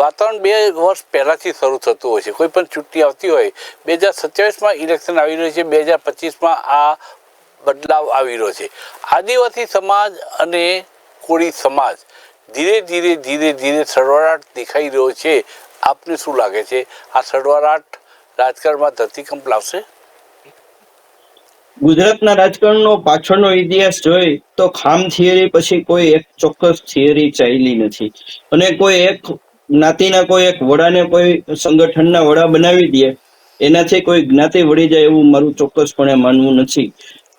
વાતાવરણ બે વર્ષ પહેલાંથી શરૂ થતું હોય છે. કોઈ પણ ચૂંટણી આવતી હોય, બે હજાર સત્યાવીસમાં ઇલેક્શન આવી રહ્યું છે, બે હજાર પચીસમાં આ બદલાવ આવી રહ્યો છે. આદિવાસી સમાજ અને કોળી સમાજ ધીરે ધીરે ધીરે ધીરે સરવરાટ દેખાઈ રહ્યો છે. આપને શું લાગે છે? આ સરવરાટ રાજકારણમાં ધરતીકંપ લાવશે? ગુજરાતના રાજકારણનો પાછળનો ઇતિહાસ જોઈ તો ખામ થિયરી પછી કોઈ એક ચોક્કસ થિયરી ચાલી નથી. અને કોઈ એક જ્ઞાતિના કોઈ એક વડાને કોઈ સંગઠનના વડા બનાવી દે, એનાથી કોઈ જ્ઞાતિ વળી જાય એવું મારું ચોક્કસપણે માનવું નથી.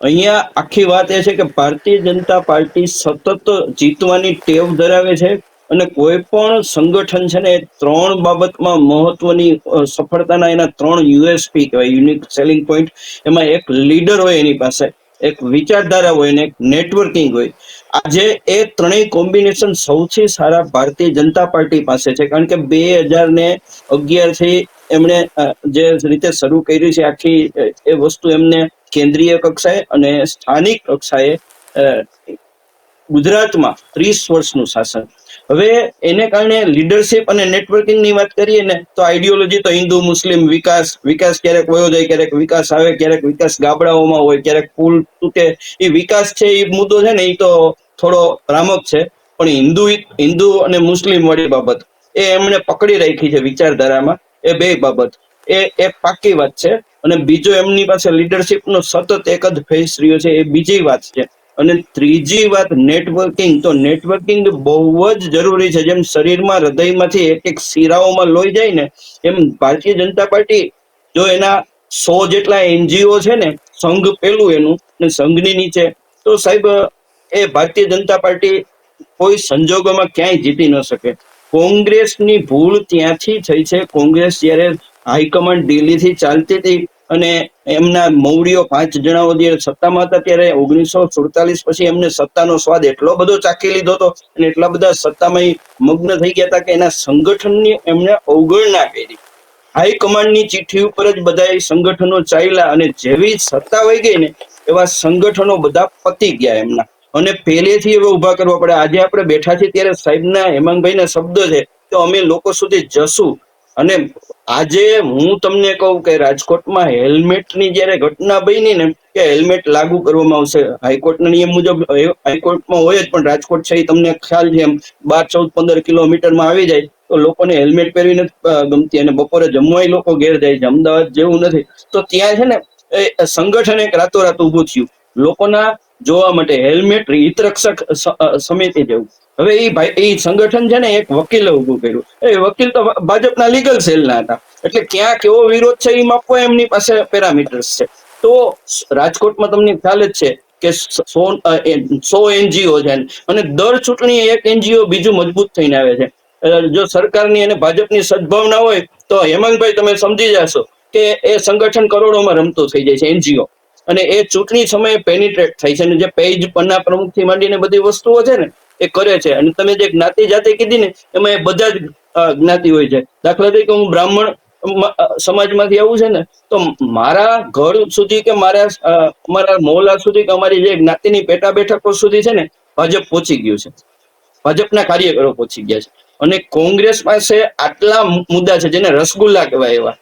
અહીંયા આખી વાત એ છે કે ભારતીય જનતા પાર્ટી સતત જીતવાની ટેવ ધરાવે છે અને કોઈ પણ સંગઠન છે ને એ ત્રણ બાબતમાં મહત્વની સફળતાના એના ત્રણ યુએસપી કહેવાય, યુનિક સેલિંગ પોઈન્ટ. એમાં એક લીડર હોય એની પાસે, એક વિચારધારા હોય ને એક નેટવર્કિંગ હોય. આજે એ ત્રણેય કોમ્બિનેશન સૌથી સારા ભારતીય જનતા પાર્ટી પાસે છે. કારણ કે બે હજાર ને અગિયારથી એમણે જે રીતે શરૂ કરી છે આખી એ વસ્તુ એમને કેન્દ્રીય કક્ષાએ અને સ્થાનિક કક્ષાએ ગુજરાતમાં ત્રીસ વર્ષનું શાસન. હવે એને કારણે લીડરશિપ અને નેટવર્કિંગની વાત કરીએ ને, તો આઈડિયોલોજી તો હિન્દુ, મુસ્લિમ, વિકાસ વિકાસ ક્યારેક વયો જાય, ક્યારેક વિકાસ આવે, ક્યારેક વિકાસ ગાબડાઓમાં હોય, ક્યારેક પુલ તૂટે. એ વિકાસ છે એ મુદ્દો છે ને, એ તો થોડો ભ્રામક છે, પણ હિન્દુ હિન્દુ અને મુસ્લિમ વાળી બાબત, એ એમણે પકડી રાખી છે વિચારધારામાં, એ બે બાબત. એ એ પાકી વાત છે, અને બીજો એમની પાસે લીડરશીપનો સતત એક જ ફેસ રહ્યો છે, એ બીજી વાત છે. અને ત્રીજી વાત, નેટવર્કિંગ. તો નેટવર્કિંગ બહુ જ જરૂરી છે, જેમ શરીરમાં, હૃદયમાંથી એક એક શિરાઓમાં લોહી જાય ને, એમ ભારતીય જનતા પાર્ટી જો એના સો જેટલા એનજીઓ છે ને, સંઘ પેલું એનું, ને સંઘની નીચે. તો સાહેબ એ ભારતીય જનતા પાર્ટી કોઈ સંજોગોમાં ક્યાંય જીતી ન શકે. કોંગ્રેસની ભૂલ ત્યાંથી થઈ છે. કોંગ્રેસ જ્યારે હાઈકમાન્ડ દિલ્હીથી ચાલતી હતી અને એમના મૌર્યો પાંચ જણાઓ જ્યારે સત્તામાં હતા ત્યારે ઓગણીસો સુડતાલીસ પછી એમને સત્તાનો સ્વાદ એટલો બધો ચાખી લીધો હતો અને એટલા બધા સત્તામાં મગ્ન થઈ ગયા હતા કે એના સંગઠનની એમને અવગણના કરી. હાઈકમાન્ડની ચિઠ્ઠી ઉપર જ બધા સંગઠનો ચાલ્યા અને જેવી સત્તા વહી ગઈ ને એવા સંગઠનો બધા પતી ગયા એમના. અને પહેલેથી એવું ઊભા કરવા પડે. આજે આપણે બેઠા છીએ ત્યારે સાહેબના હેમાંગભાઈના શબ્દ છે તો અમે લોકો સુધી જશું. અને આજે હું તમને કહું કે રાજકોટમાં હેલ્મેટની જ્યારે ઘટના બની ને, કે હેલ્મેટ લાગુ કરવામાં આવશે. હાઈકોર્ટના નિયમ મુજબ હાઈકોર્ટમાં હોય જ, પણ રાજકોટ છે એ તમને ખ્યાલ છે એમ, બાર, ચૌદ, પંદર કિલોમીટરમાં આવી જાય, તો લોકોને હેલ્મેટ પહેરીને ગમતી અને બપોરે જમવાય લોકો ઘેર જાય છે. અમદાવાદ જેવું નથી. તો ત્યાં છે ને સંગઠન એક રાતોરાત ઊભું થયું. લોકોના જોવા માટે હેલ્મેટ હિતરક્ષક સમિતિ જેવું. હવે એ ભાઈ એ સંગઠન છે ને એક વકીલે ઊભું કર્યું. એ વકીલ તો ભાજપના લીગલ સેલના હતા. એટલે ક્યાં કેવો વિરોધ છે એ માપવા એમની પાસે પેરામીટર્સ છે. તો રાજકોટમાં તમને ખ્યાલ જ છે કે સો સો એનજીઓ છે અને દર ચૂંટણી એક એનજીઓ બીજું મજબૂત થઈને આવે છે. જો સરકારની અને ભાજપની સદભાવના હોય તો હેમંતભાઈ તમે સમજી જશો કે એ સંગઠન કરોડોમાં રમતું થઈ જાય છે, એનજીઓ. અને એ ચૂંટણી સમયે પેનિટ્રેટ થાય છે અને જે પેજ પન્ના પ્રમુખથી માંડીને બધી વસ્તુઓ છે ને, એ કરે છે. અને તમે જે જ્ઞાતિ જાતિ કીધી ને, એમાં એ બધા જ જ્ઞાતિ હોય છે. દાખલા તરીકે હું બ્રાહ્મણ સમાજમાંથી આવું છે ને, તો મારા ઘર સુધી કે મારા અમારા મારા મોહલ્લા સુધી કે અમારી જે જ્ઞાતિની પેટા બેઠકો સુધી છે ને, ભાજપ પહોંચી ગયું છે. ભાજપના કાર્યકરો પહોંચી ગયા છે. અને કોંગ્રેસ પાસે આટલા મુદ્દા છે જેને રસગુલ્લા કહેવાય એવા.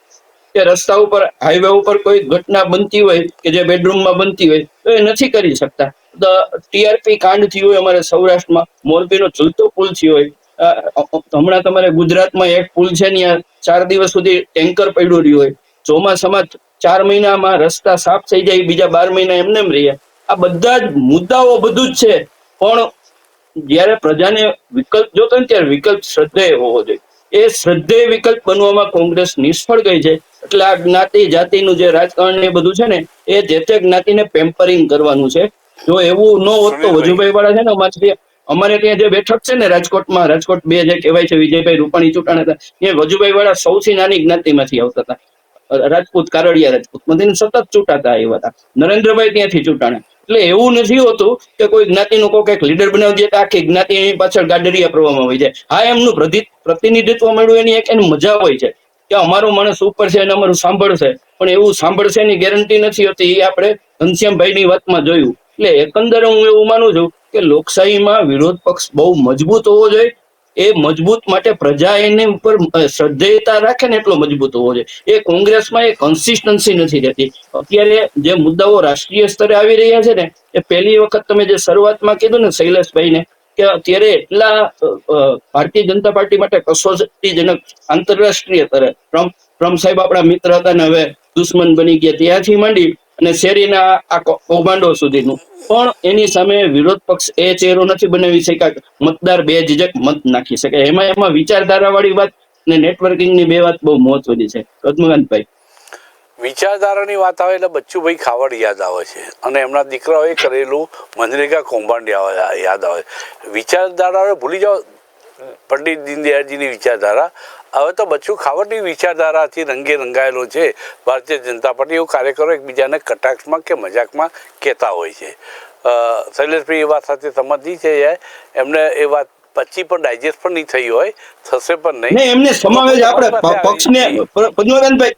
કે રસ્તા ઉપર હાઈવે ઉપર કોઈ ઘટના બનતી હોય કે જે બેડરૂમમાં બનતી હોય, તો એ નથી કરી શકતા. ટીઆરપી કાંડ થયું હોય અમારે સૌરાષ્ટ્રમાં, મોરબીનો ઝૂલતો પુલ થયો હોય. હમણાં તમારે ગુજરાતમાં એક પુલ છે ત્યાં ચાર દિવસ સુધી ટેન્કર પડ્યું રહ્યું હોય. ચોમાસામાં ચાર મહિનામાં રસ્તા સાફ થઈ જાય, બીજા બાર મહિના એમને એમ રહીએ આ બધા જ મુદ્દાઓ બધું જ છે. પણ જ્યારે પ્રજાને વિકલ્પ જોતો ને ત્યારે વિકલ્પ શ્રદ્ધેય હોવો જોઈએ. એ શ્રદ્ધેય વિકલ્પ બનવામાં કોંગ્રેસ નિષ્ફળ ગઈ છે. એટલે આ જ્ઞાતિ જાતિનું જે રાજકારણ એ બધું છે ને એ જે તે જ્ઞાતિને પેમ્પરિંગ કરવાનું છે. જો એવું ન હોત તો વજુભાઈ વાળા છે ને અમારે ત્યાં અમારે ત્યાં જે બેઠક છે ને રાજકોટમાં રાજકોટ બે જે કહેવાય છે વિજયભાઈ રૂપાણી ચૂંટાણા હતા એ વજુભાઈ વાળા સૌથી નાની જ્ઞાતિમાંથી આવતા હતા. રાજપૂત કારડિયા રાજપૂતમાંથી સતત ચૂંટાતા આવ્યા હતા. નરેન્દ્રભાઈ ત્યાંથી ચૂંટાણા. એટલે એવું નથી હોતું કે કોઈ જ્ઞાતિનું કોઈ એક લીડર બનાવી દે તો આખી જ્ઞાતિ એની પાછળ ગાડરિયા પ્રવામાં હોય જાય. હા એમનું પ્રતિ- પ્રતિનિધિત્વ મળ્યું એની એક એની મજા હોય છે. કે અમારું માણસ ઉપર છે અને અમારું સાંભળશે. પણ એવું સાંભળશે એની ગેરંટી નથી હોતી, એ આપણે ઘનશ્યામભાઈની વાતમાં જોયું. એટલે એકંદરે હું એવું માનું છું કે લોકશાહીમાં વિરોધ પક્ષ બહુ મજબૂત હોવો જોઈએ. એ મજબૂત માટે પ્રજા એની ઉપર શ્રદ્ધેયતા રાખે ને એટલો મજબૂત હોવો જોઈએ. એ કોંગ્રેસમાં એ કન્સિસ્ટન્સી નથી રહેતી. અત્યારે જે મુદ્દાઓ રાષ્ટ્રીય સ્તરે આવી રહ્યા છે ને, એ પહેલી વખત તમે જે શરૂઆતમાં કીધું ને શૈલેષભાઈને કે અત્યારે એટલા ભારતીય જનતા પાર્ટી માટે કસોટીજનક આંતરરાષ્ટ્રીય સ્તરે ટ્રમ્પ ટ્રમ્પ સાહેબ આપણા મિત્ર હતા ને હવે દુશ્મન બની ગયા, ત્યાંથી માંડી અને શેરીના આ કૌભાંડો સુધીનું. પણ એની સામે વિરોધ પક્ષ એ ચહેરો નથી બનાવી શક્યા મતદાર બે જજક મત નાખી શકે. એમાં એમાં વિચારધારા વાળી વાત ને નેટવર્કિંગની બે વાત બહુ મહત્વની છે. પદ્મકાંતભાઈ. વિચારધારાની વાત આવે એટલે બચ્ચુભાઈ ખાવડ યાદ આવે છે. અને એમના દીકરાઓએ કરેલું મનરેગા કૌભાંડ યાદ આવે. વિચારધારા ભૂલી જાઓ. પંડિત દીનદયાળજીની વિચારધારા. હવે તો બચ્ચું ખાવડની વિચારધારાથી રંગે રંગાયેલો છે. ભારતીય જનતા પાર્ટી એવું કાર્યકરો એકબીજાને કટાક્ષમાં કે મજાકમાં કહેતા હોય છે. શૈલેષભાઈ એ વાત સાથે સંમતિ છે એમને એ વાત પછી પણ ડાયજેસ્ટ પણ નહીં થઈ હોય. થશે પણ નહીં. એમને સમાવેશ આપણે પક્ષને પ- પદ્મકાંતભાઈ